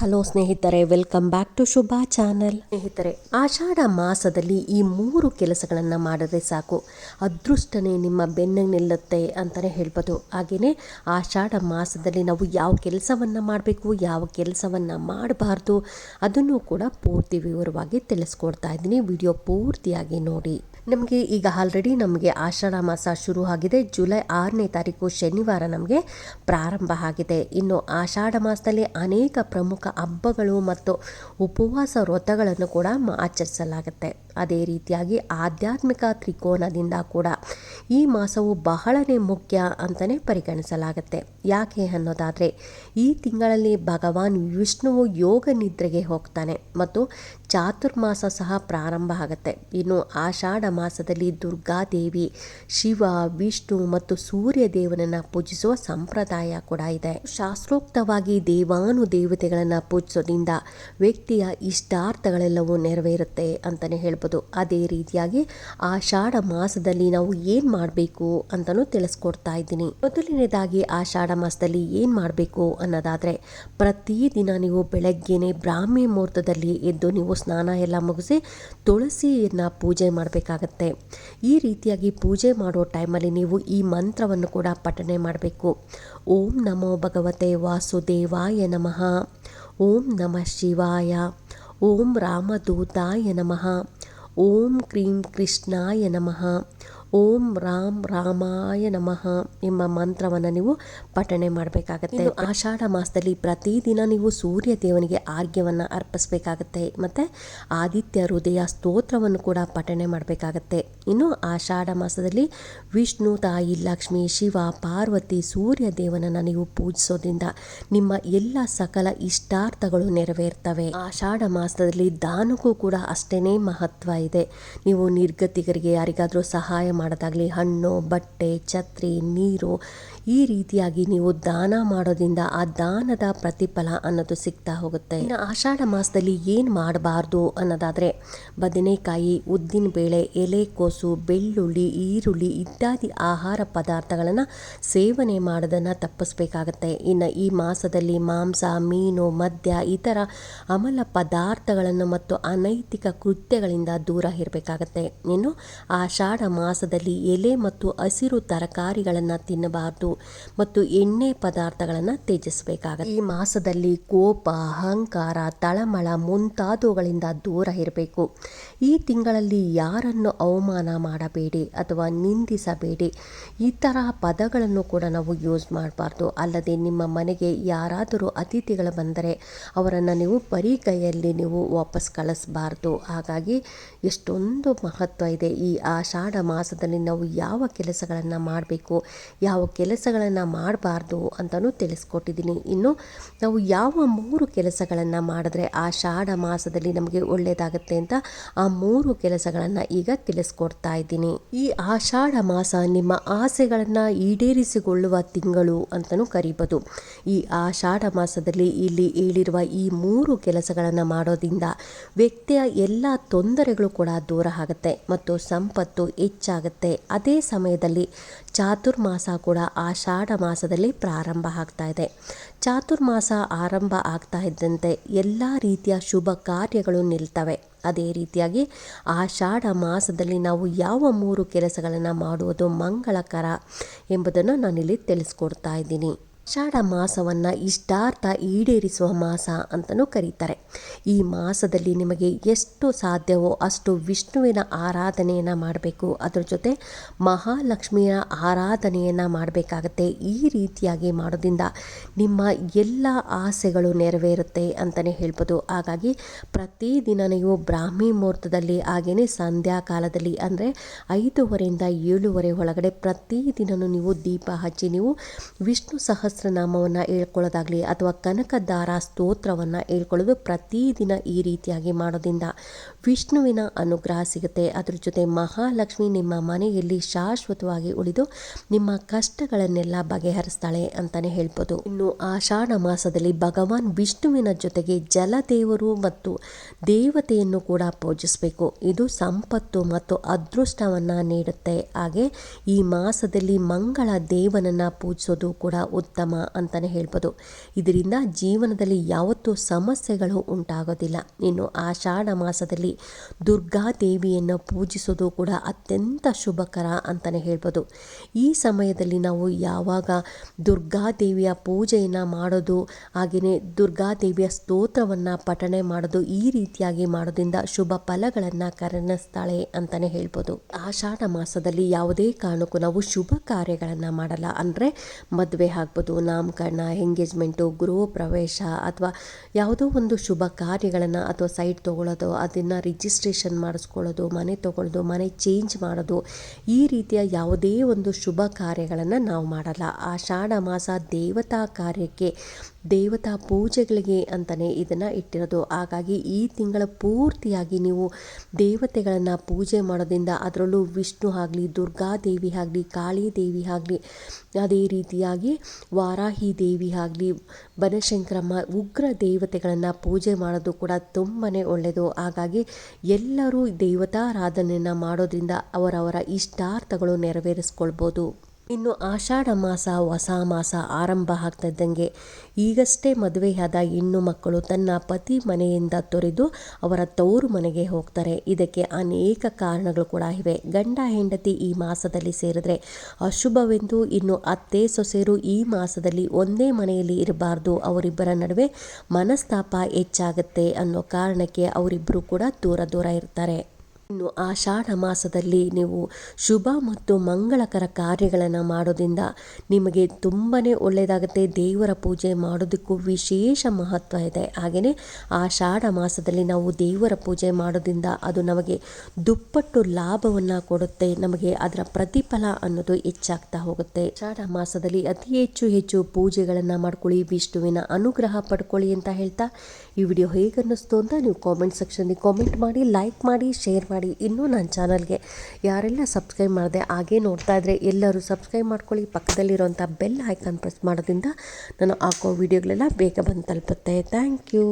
Hello ಸ್ನೇಹಿತರೆ welcome back to Shubha channel ಸ್ನೇಹಿತರೆ, ಆಷಾಢ ಮಾಸದಲ್ಲಿ ಈ ಮೂರು ಕೆಲಸಗಳನ್ನು ಮಾಡಿದ್ರೆ ಸಾಕು. ಅದೃಷ್ಟನೇ ನಿಮ್ಮ ಬೆನ್ನಿಗೆ ನಿಲ್ಲುತ್ತೆ ಅಂತಲೇ ಹೇಳ್ಬೋದು. ಹಾಗೆಯೇ ಆಷಾಢ ಮಾಸದಲ್ಲಿ ನಾವು ಯಾವ ಕೆಲಸವನ್ನು ಮಾಡಬೇಕು, ಯಾವ ಕೆಲಸವನ್ನು ಮಾಡಬಾರ್ದು ಅದನ್ನು ಕೂಡ ಪೂರ್ತಿ ವಿವರವಾಗಿ ತಿಳಿಸ್ಕೊಡ್ತಾ ಇದ್ದೀನಿ. ವಿಡಿಯೋ ಪೂರ್ತಿಯಾಗಿ ನೋಡಿ. ನಮಗೆ ಈಗ ಆಲ್ರೆಡಿ ನಮಗೆ ಆಷಾಢ ಮಾಸ ಶುರು ಆಗಿದೆ. ಜುಲೈ ಆರನೇ ತಾರೀಕು ಶನಿವಾರ ನಮಗೆ ಪ್ರಾರಂಭ ಆಗಿದೆ. ಇನ್ನು ಆಷಾಢ ಮಾಸದಲ್ಲಿ ಅನೇಕ ಪ್ರಮುಖ ಹಬ್ಬಗಳು ಮತ್ತು ಉಪವಾಸ ವ್ರತಗಳನ್ನು ಕೂಡ ಆಚರಿಸಲಾಗುತ್ತೆ. ಅದೇ ರೀತಿಯಾಗಿ ಆಧ್ಯಾತ್ಮಿಕ ತ್ರಿಕೋನದಿಂದ ಕೂಡ ಈ ಮಾಸವು ಬಹಳನೇ ಮುಖ್ಯ ಅಂತಲೇ ಪರಿಗಣಿಸಲಾಗುತ್ತೆ. ಯಾಕೆ ಅನ್ನೋದಾದರೆ ಈ ತಿಂಗಳಲ್ಲಿ ಭಗವಾನ್ ವಿಷ್ಣುವು ಯೋಗ ನಿದ್ರೆಗೆ ಹೋಗ್ತಾನೆ ಮತ್ತು ಚಾತುರ್ಮಾಸ ಸಹ ಪ್ರಾರಂಭ ಆಗುತ್ತೆ. ಇನ್ನು ಆಷಾಢ ಮಾಸದಲ್ಲಿ ದುರ್ಗಾದೇವಿ ಶಿವ, ವಿಷ್ಣು ಮತ್ತು ಸೂರ್ಯ ದೇವನನ್ನು ಪೂಜಿಸುವ ಸಂಪ್ರದಾಯ ಕೂಡ ಇದೆ. ಶಾಸ್ತ್ರೋಕ್ತವಾಗಿ ದೇವಾನು ದೇವತೆಗಳನ್ನು ಪೂಜಿಸೋದ್ರಿಂದ ವ್ಯಕ್ತಿಯ ಇಷ್ಟಾರ್ಥಗಳೆಲ್ಲವೂ ನೆರವೇರುತ್ತೆ ಅಂತಲೇ ಹೇಳ್ಬೋದು. ಅದೇ ರೀತಿಯಾಗಿ ಆಷಾಢ ಮಾಸದಲ್ಲಿ ನಾವು ಏನು ಮಾಡಬೇಕು ಅಂತಲೂ ತಿಳಿಸ್ಕೊಡ್ತಾ ಇದ್ದೀನಿ. ಮೊದಲನೇದಾಗಿ ಆಷಾಢ ಮಾಸದಲ್ಲಿ ಏನು ಮಾಡಬೇಕು ಅನ್ನೋದಾದರೆ, ಪ್ರತಿದಿನ ನೀವು ಬೆಳಗ್ಗೆನೆ ಬ್ರಾಹ್ಮಿ ಮುಹೂರ್ತದಲ್ಲಿ ಎದ್ದು ನೀವು ಸ್ನಾನ ಎಲ್ಲ ಮುಗಿಸಿ ತುಳಸಿಯನ್ನು ಪೂಜೆ ಮಾಡಬೇಕಾಗತ್ತೆ. ಈ ರೀತಿಯಾಗಿ ಪೂಜೆ ಮಾಡೋ ಟೈಮಲ್ಲಿ ನೀವು ಈ ಮಂತ್ರವನ್ನು ಕೂಡ ಪಠನೆ ಮಾಡಬೇಕು. ಓಂ ನಮೋ ಭಗವತೆ ವಾಸುದೇವಾಯ ನಮಃ. ಓಂ ನಮಃ ಶಿವಾಯ. ಓಂ ರಾಮದೂತಾಯ ನಮಃ. ಓಂ ಕ್ರೀಂ ಕೃಷ್ಣಾಯ ನಮಃ. ಓಂ ರಾಮ್ ರಾಮಾಯ ನಮಃ ಎಂಬ ಮಂತ್ರವನ್ನು ನೀವು ಪಠಣೆ ಮಾಡಬೇಕಾಗತ್ತೆ. ಆಷಾಢ ಮಾಸದಲ್ಲಿ ಪ್ರತಿದಿನ ನೀವು ಸೂರ್ಯ ದೇವನಿಗೆ ಆರ್ಘ್ಯವನ್ನು ಅರ್ಪಿಸಬೇಕಾಗತ್ತೆ ಮತ್ತು ಆದಿತ್ಯ ಹೃದಯ ಸ್ತೋತ್ರವನ್ನು ಕೂಡ ಪಠಣೆ ಮಾಡಬೇಕಾಗತ್ತೆ. ಇನ್ನು ಆಷಾಢ ಮಾಸದಲ್ಲಿ ವಿಷ್ಣು ತಾಯಿ ಲಕ್ಷ್ಮಿ ಶಿವ ಪಾರ್ವತಿ ಸೂರ್ಯ ದೇವನನ್ನು ನೀವು ಪೂಜಿಸೋದ್ರಿಂದ ನಿಮ್ಮ ಎಲ್ಲ ಸಕಲ ಇಷ್ಟಾರ್ಥಗಳು ನೆರವೇರ್ತವೆ. ಆಷಾಢ ಮಾಸದಲ್ಲಿ ದಾನಕ್ಕೂ ಕೂಡ ಅಷ್ಟೇನೇ ಮಹತ್ವ ಇದೆ. ನೀವು ನಿರ್ಗತಿಗರಿಗೆ ಯಾರಿಗಾದರೂ ಸಹಾಯ ಮಾಡೋದಾಗಲಿ ಹಣ್ಣು ಬಟ್ಟೆ ಛತ್ರಿ ನೀರು ಈ ರೀತಿಯಾಗಿ ನೀವು ದಾನ ಮಾಡೋದ್ರಿಂದ ಆ ದಾನದ ಪ್ರತಿಫಲ ಅನ್ನೋದು ಸಿಗ್ತಾ ಹೋಗುತ್ತೆ. ಇನ್ನು ಆಷಾಢ ಮಾಸದಲ್ಲಿ ಏನು ಮಾಡಬಾರ್ದು ಅನ್ನೋದಾದರೆ ಬದನೆಕಾಯಿ, ಉದ್ದಿನ ಬೇಳೆ ಎಲೆಕೋಸು ಬೆಳ್ಳುಳ್ಳಿ, ಈರುಳ್ಳಿ ಇತ್ಯಾದಿ ಆಹಾರ ಪದಾರ್ಥಗಳನ್ನು ಸೇವನೆ ಮಾಡೋದನ್ನು ತಪ್ಪಿಸ್ಬೇಕಾಗತ್ತೆ. ಇನ್ನು ಈ ಮಾಸದಲ್ಲಿ ಮಾಂಸ, ಮೀನು, ಮದ್ಯ ಇತರ ಅಮಲ ಪದಾರ್ಥಗಳನ್ನು ಮತ್ತು ಅನೈತಿಕ ಕೃತ್ಯಗಳಿಂದ ದೂರ ಇರಬೇಕಾಗತ್ತೆ. ಇನ್ನು ಆಷಾಢ ಮಾಸದಲ್ಲಿ ಎಲೆ ಮತ್ತು ಹಸಿರು ತರಕಾರಿಗಳನ್ನು ತಿನ್ನಬಾರ್ದು ಮತ್ತು ಎಣ್ಣೆ ಪದಾರ್ಥಗಳನ್ನು ತ್ಯಜಿಸಬೇಕಾಗತ್ತೆ. ಈ ಮಾಸದಲ್ಲಿ ಕೋಪ, ಅಹಂಕಾರ, ತಳಮಳ ಮುಂತಾದವುಗಳಿಂದ ದೂರ ಇರಬೇಕು. ಈ ತಿಂಗಳಲ್ಲಿ ಯಾರನ್ನು ಅವಮಾನ ಮಾಡಬೇಡಿ ಅಥವಾ ನಿಂದಿಸಬೇಡಿ, ಈ ಥರ ಪದಗಳನ್ನು ಕೂಡ ನಾವು ಯೂಸ್ ಮಾಡಬಾರ್ದು. ಅಲ್ಲದೆ ನಿಮ್ಮ ಮನೆಗೆ ಯಾರಾದರೂ ಅತಿಥಿಗಳು ಬಂದರೆ ಅವರನ್ನು ನೀವು ಬರೀ ಕೈಯಲ್ಲಿ ನೀವು ವಾಪಸ್ ಕಳಿಸಬಾರ್ದು. ಹಾಗಾಗಿ ಎಷ್ಟೊಂದು ಮಹತ್ವ ಇದೆ. ಈ ಆಷಾಢ ಮಾಸದಲ್ಲಿ ನಾವು ಯಾವ ಕೆಲಸಗಳನ್ನು ಮಾಡಬೇಕು, ಯಾವ ಕೆಲಸಗಳನ್ನು ಮಾಡಬಾರ್ದು ಅಂತಲೂ ತಿಳಿಸ್ಕೊಟ್ಟಿದ್ದೀನಿ. ಇನ್ನು ನಾವು ಯಾವ ಮೂರು ಕೆಲಸಗಳನ್ನು ಮಾಡಿದ್ರೆ ಆಷಾಢ ಮಾಸದಲ್ಲಿ ನಮಗೆ ಒಳ್ಳೆಯದಾಗುತ್ತೆ ಅಂತ ಆ ಮೂರು ಕೆಲಸಗಳನ್ನು ಈಗ ತಿಳಿಸ್ಕೊಡ್ತಾ ಇದ್ದೀನಿ. ಈ ಆಷಾಢ ಮಾಸ ನಿಮ್ಮ ಆಸೆಗಳನ್ನು ಈಡೇರಿಸಿಕೊಳ್ಳುವ ತಿಂಗಳು ಅಂತಲೂ ಕರಿಬೋದು. ಈ ಆಷಾಢ ಮಾಸದಲ್ಲಿ ಇಲ್ಲಿ ಹೇಳಿರುವ ಈ ಮೂರು ಕೆಲಸಗಳನ್ನು ಮಾಡೋದ್ರಿಂದ ವ್ಯಕ್ತಿಯ ಎಲ್ಲ ತೊಂದರೆಗಳು ಕೂಡ ದೂರ ಆಗುತ್ತೆ ಮತ್ತು ಸಂಪತ್ತು ಹೆಚ್ಚಾಗುತ್ತೆ. ಅದೇ ಸಮಯದಲ್ಲಿ ಚಾತುರ್ಮಾಸ ಕೂಡ ಆಷಾಢ ಮಾಸದಲ್ಲಿ ಪ್ರಾರಂಭ ಆಗ್ತಾ ಇದೆ. ಚಾತುರ್ಮಾಸ ಆರಂಭ ಆಗ್ತಾ ಇದ್ದಂತೆ ಎಲ್ಲ ರೀತಿಯ ಶುಭ ಕಾರ್ಯಗಳು ನಿಲ್ತವೆ. ಅದೇ ರೀತಿಯಾಗಿ ಆಷಾಢ ಮಾಸದಲ್ಲಿ ನಾವು ಯಾವ ಮೂರು ಕೆಲಸಗಳನ್ನು ಮಾಡುವುದು ಮಂಗಳಕರ ಎಂಬುದನ್ನು ನಾನಿಲ್ಲಿ ತಿಳಿಸ್ಕೊಡ್ತಾ ಇದ್ದೀನಿ. ಆಷಾಢ ಮಾಸವನ್ನು ಇಷ್ಟಾರ್ಥ ಈಡೇರಿಸುವ ಮಾಸ ಅಂತಲೂ ಕರೀತಾರೆ. ಈ ಮಾಸದಲ್ಲಿ ನಿಮಗೆ ಎಷ್ಟು ಸಾಧ್ಯವೋ ಅಷ್ಟು ವಿಷ್ಣುವಿನ ಆರಾಧನೆಯನ್ನು ಮಾಡಬೇಕು. ಅದರ ಜೊತೆ ಮಹಾಲಕ್ಷ್ಮಿಯ ಆರಾಧನೆಯನ್ನು ಮಾಡಬೇಕಾಗತ್ತೆ. ಈ ರೀತಿಯಾಗಿ ಮಾಡೋದ್ರಿಂದ ನಿಮ್ಮ ಎಲ್ಲ ಆಸೆಗಳು ನೆರವೇರುತ್ತೆ ಅಂತಲೇ ಹೇಳ್ಬೋದು. ಹಾಗಾಗಿ ಪ್ರತಿದಿನ ನೀವು ಬ್ರಾಹ್ಮಿ ಮುಹೂರ್ತದಲ್ಲಿ ಹಾಗೆಯೇ ಸಂಧ್ಯಾ ಕಾಲದಲ್ಲಿ ಅಂದರೆ ಐದೂವರೆಯಿಂದ ಏಳುವರೆ ಒಳಗಡೆ ಪ್ರತಿದಿನ ನೀವು ದೀಪ ಹಚ್ಚಿ ನೀವು ವಿಷ್ಣು ಸಹಸ್ರನಾಮವನ್ನು ಹೇಳ್ಕೊಳ್ಳೋದಾಗಲಿ ಅಥವಾ ಕನಕದಾರ ಸ್ತೋತ್ರವನ್ನು ಹೇಳ್ಕೊಳ್ಳೋದು ಪ್ರತಿದಿನ ಈ ರೀತಿಯಾಗಿ ಮಾಡೋದ್ರಿಂದ ವಿಷ್ಣುವಿನ ಅನುಗ್ರಹ ಸಿಗುತ್ತೆ. ಅದ್ರ ಜೊತೆ ಮಹಾಲಕ್ಷ್ಮಿ ನಿಮ್ಮ ಮನೆಯಲ್ಲಿ ಶಾಶ್ವತವಾಗಿ ಉಳಿದು ನಿಮ್ಮ ಕಷ್ಟಗಳನ್ನೆಲ್ಲ ಬಗೆಹರಿಸ್ತಾಳೆ ಅಂತಲೇ ಹೇಳ್ಬೋದು. ಇನ್ನು ಆಷಾಢ ಮಾಸದಲ್ಲಿ ಭಗವಾನ್ ವಿಷ್ಣುವಿನ ಜೊತೆಗೆ ಜಲದೇವರು ಮತ್ತು ದೇವತೆಯನ್ನು ಕೂಡ ಪೂಜಿಸಬೇಕು. ಇದು ಸಂಪತ್ತು ಮತ್ತು ಅದೃಷ್ಟವನ್ನು ನೀಡುತ್ತೆ. ಹಾಗೆ ಈ ಮಾಸದಲ್ಲಿ ಮಂಗಳ ದೇವನನ್ನು ಪೂಜಿಸೋದು ಕೂಡ ಉತ್ತಮ ಸಂಭ್ರಮ ಅಂತಲೇ ಹೇಳ್ಬೋದು. ಇದರಿಂದ ಜೀವನದಲ್ಲಿ ಯಾವತ್ತೂ ಸಮಸ್ಯೆಗಳು ಉಂಟಾಗೋದಿಲ್ಲ. ಇನ್ನು ಆಷಾಢ ಮಾಸದಲ್ಲಿ ದುರ್ಗಾ ದೇವಿಯನ್ನು ಪೂಜಿಸೋದು ಕೂಡ ಅತ್ಯಂತ ಶುಭಕರ ಅಂತಲೇ ಹೇಳ್ಬೋದು. ಈ ಸಮಯದಲ್ಲಿ ನಾವು ಯಾವಾಗ ದುರ್ಗಾದೇವಿಯ ಪೂಜೆಯನ್ನು ಮಾಡೋದು, ಹಾಗೆಯೇ ದುರ್ಗಾದೇವಿಯ ಸ್ತೋತ್ರವನ್ನು ಪಠಣೆ ಮಾಡೋದು ಈ ರೀತಿಯಾಗಿ ಮಾಡೋದ್ರಿಂದ ಶುಭ ಫಲಗಳನ್ನು ಕರುಣಿಸ್ತಾಳೆ ಅಂತಲೇ ಹೇಳ್ಬೋದು. ಆಷಾಢ ಮಾಸದಲ್ಲಿ ಯಾವುದೇ ಕಾರಣಕ್ಕೂ ನಾವು ಶುಭ ಕಾರ್ಯಗಳನ್ನು ಮಾಡಲ್ಲ. ಅಂದರೆ ಮದುವೆ ಆಗ್ಬೋದು ನಾಮಕರಣ, ಎಂಗೇಜ್ಮೆಂಟು, ಗೃಹ ಪ್ರವೇಶ ಅಥವಾ ಯಾವುದೋ ಒಂದು ಶುಭ ಕಾರ್ಯಗಳನ್ನು ಅಥವಾ ಸೈಟ್ ತೊಗೊಳ್ಳೋದು, ಅದನ್ನು ರಿಜಿಸ್ಟ್ರೇಷನ್ ಮಾಡಿಸ್ಕೊಳ್ಳೋದು, ಮನೆ ತೊಗೊಳ್ಳೋದು, ಮನೆ ಚೇಂಜ್ ಮಾಡೋದು, ಈ ರೀತಿಯ ಯಾವುದೇ ಒಂದು ಶುಭ ಕಾರ್ಯಗಳನ್ನು ನಾವು ಮಾಡಲ್ಲ. ಆಷಾಢ ಮಾಸ ದೇವತಾ ಕಾರ್ಯಕ್ಕೆ ದೇವತಾ ಪೂಜೆಗಳಿಗೆ ಅಂತಲೇ ಇದನ್ನು ಇಟ್ಟಿರೋದು. ಹಾಗಾಗಿ ಈ ತಿಂಗಳ ಪೂರ್ತಿಯಾಗಿ ನೀವು ದೇವತೆಗಳನ್ನು ಪೂಜೆ ಮಾಡೋದ್ರಿಂದ ಅದರಲ್ಲೂ ವಿಷ್ಣು ಆಗಲಿ ದುರ್ಗಾದೇವಿ ಆಗಲಿ, ಕಾಳಿ ದೇವಿ ಆಗಲಿ, ಅದೇ ರೀತಿಯಾಗಿ ವಾರಾಹಿ ದೇವಿ ಆಗಲಿ, ಬನಶಂಕರಮ್ಮ ಉಗ್ರ ದೇವತೆಗಳನ್ನು ಪೂಜೆ ಮಾಡೋದು ಕೂಡ ತುಂಬಾ ಒಳ್ಳೆಯದು ಹಾಗಾಗಿ ಎಲ್ಲರೂ ದೇವತಾರಾಧನೆಯನ್ನು ಮಾಡೋದ್ರಿಂದ ಅವರವರ ಇಷ್ಟಾರ್ಥಗಳು ನೆರವೇರಿಸ್ಕೊಳ್ಬೋದು. ಇನ್ನು ಆಷಾಢ ಮಾಸ, ಹೊಸ ಮಾಸ ಆರಂಭ ಆಗ್ತಿದ್ದಂಗೆ. ಈಗಷ್ಟೇ ಮದುವೆಯಾದ ಹೆಣ್ಣು ಮಕ್ಕಳು ತನ್ನ ಪತಿ ಮನೆಯಿಂದ ತೊರೆದು ಅವರ ತವರು ಮನೆಗೆ ಹೋಗ್ತಾರೆ. ಇದಕ್ಕೆ ಅನೇಕ ಕಾರಣಗಳು ಕೂಡ ಇವೆ. ಗಂಡ, ಹೆಂಡತಿ ಈ ಮಾಸದಲ್ಲಿ ಸೇರಿದ್ರೆ ಅಶುಭವೆಂದು ಇನ್ನು ಅತ್ತೆ ಸೊಸೆಯರು ಈ ಮಾಸದಲ್ಲಿ ಒಂದೇ ಮನೆಯಲ್ಲಿ ಇರಬಾರ್ದು. ಅವರಿಬ್ಬರ ನಡುವೆ ಮನಸ್ತಾಪ ಹೆಚ್ಚಾಗುತ್ತೆ ಅನ್ನೋ ಕಾರಣಕ್ಕೆ ಅವರಿಬ್ಬರು ಕೂಡ ದೂರ ದೂರ ಇರ್ತಾರೆ. ಇನ್ನು ಆಷಾಢ ಮಾಸದಲ್ಲಿ ನೀವು ಶುಭ ಮತ್ತು ಮಂಗಳಕರ ಕಾರ್ಯಗಳನ್ನು ಮಾಡೋದ್ರಿಂದ ನಿಮಗೆ ತುಂಬಾ ಒಳ್ಳೆಯದಾಗುತ್ತೆ ದೇವರ ಪೂಜೆ ಮಾಡೋದಕ್ಕೂ ವಿಶೇಷ ಮಹತ್ವ ಇದೆ. ಹಾಗೆಯೇ ಆಷಾಢ ಮಾಸದಲ್ಲಿ ನಾವು ದೇವರ ಪೂಜೆ ಮಾಡೋದ್ರಿಂದ ಅದು ನಮಗೆ ದುಪ್ಪಟ್ಟು ಲಾಭವನ್ನು ಕೊಡುತ್ತೆ. ನಮಗೆ ಅದರ ಪ್ರತಿಫಲ ಅನ್ನೋದು ಹೆಚ್ಚಾಗ್ತಾ ಹೋಗುತ್ತೆ. ಆಷಾಢ ಮಾಸದಲ್ಲಿ ಅತಿ ಹೆಚ್ಚು ಹೆಚ್ಚು ಪೂಜೆಗಳನ್ನು ಮಾಡ್ಕೊಳ್ಳಿ. ವಿಷ್ಣುವಿನ ಅನುಗ್ರಹ ಪಡ್ಕೊಳ್ಳಿ ಅಂತ ಹೇಳ್ತಾ ಈ ವಿಡಿಯೋ ಹೇಗೆ ಅನ್ನಿಸ್ತು ಅಂತ ನೀವು ಕಾಮೆಂಟ್ ಸೆಕ್ಷನ್ ಕಾಮೆಂಟ್ ಮಾಡಿ ಲೈಕ್ ಮಾಡಿ ಶೇರ್ ಮಾಡಿ ಇನ್ನೂ ನನ್ನ ಚಾನಲ್ಗೆ ಯಾರೆಲ್ಲ ಸಬ್ಸ್ಕ್ರೈಬ್ ಮಾಡಿದೆ ಹಾಗೆ ನೋಡ್ತಾ ಇದ್ದರೆ ಎಲ್ಲರೂ ಸಬ್ಸ್ಕ್ರೈಬ್ ಮಾಡ್ಕೊಳ್ಳಿ. ಪಕ್ಕದಲ್ಲಿರುವಂಥ ಬೆಲ್ ಐಕಾನ್ ಪ್ರೆಸ್ ಮಾಡೋದ್ರಿಂದ ನಾನು ಹಾಕೋ ವೀಡಿಯೋಗಳೆಲ್ಲ ಬೇಗ ಬಂದು ತಲುಪುತ್ತೆ. Thank you.